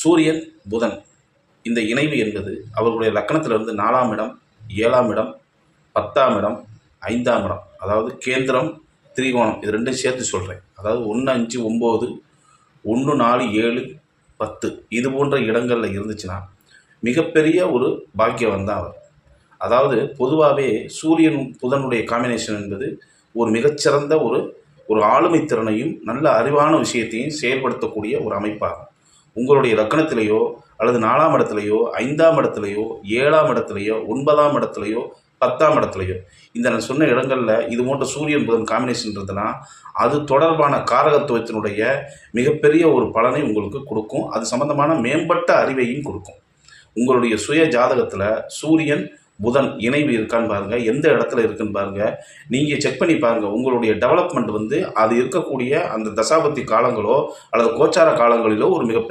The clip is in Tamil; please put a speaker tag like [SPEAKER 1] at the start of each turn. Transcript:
[SPEAKER 1] சூரியன் புதன். இந்த இணைவு என்பது அவர்களுடைய லக்கணத்திலிருந்து நாலாம் இடம் ஏழாம் இடம் பத்தாம் இடம் ஐந்தாம் இடம். அதாவது கேந்திரம் திரிகோணம். இது ரெண்டும் சேர்த்து சொல்கிறேன் அதாவது ஒன்று அஞ்சு ஒம்பது ஒன்று நாலு ஏழு பத்து. இது போன்ற இடங்களில் இருந்துச்சுன்னா மிகப்பெரிய ஒரு பாக்கியவன் தான் அவர். அதாவது பொதுவாகவே சூரியன் புதனுடைய காம்பினேஷன் என்பது ஒரு மிகச்சிறந்த ஒரு ஒரு ஆளுமை திறனையும் நல்ல அறிவான விஷயத்தையும் செயல்படுத்தக்கூடிய ஒரு அமைப்பாகும். உங்களுடைய லக்கணத்திலேயோ அல்லது நாலாம் இடத்துலையோ ஐந்தாம் இடத்துலையோ ஏழாம் இடத்துலையோ ஒன்பதாம் இடத்துலையோ பத்தாம் இடத்துலையோ. இந்த நான் சொன்ன இடங்களில் இது போன்ற சூரியன் புதன் காம்பினேஷன் இருந்ததுன்னா அது தொடர்பான காரகத்துவத்தினுடைய மிகப்பெரிய ஒரு பலனை உங்களுக்கு கொடுக்கும். அது சம்பந்தமான மேம்பட்ட அறிவையும் கொடுக்கும். உங்களுடைய சுய ஜாதகத்தில் சூரியன் புதன் இணைவு இருக்கான்னு பாருங்க எந்த இடத்துல இருக்குன்னு பாருங்க. நீங்கள் செக் பண்ணி பாருங்க உங்களுடைய டெவலப்மெண்ட் வந்து அது இருக்கக்கூடிய அந்த தசாபத்தி காலங்களோ அல்லது கோச்சார காலங்களிலோ ஒரு மிகப்பெரிய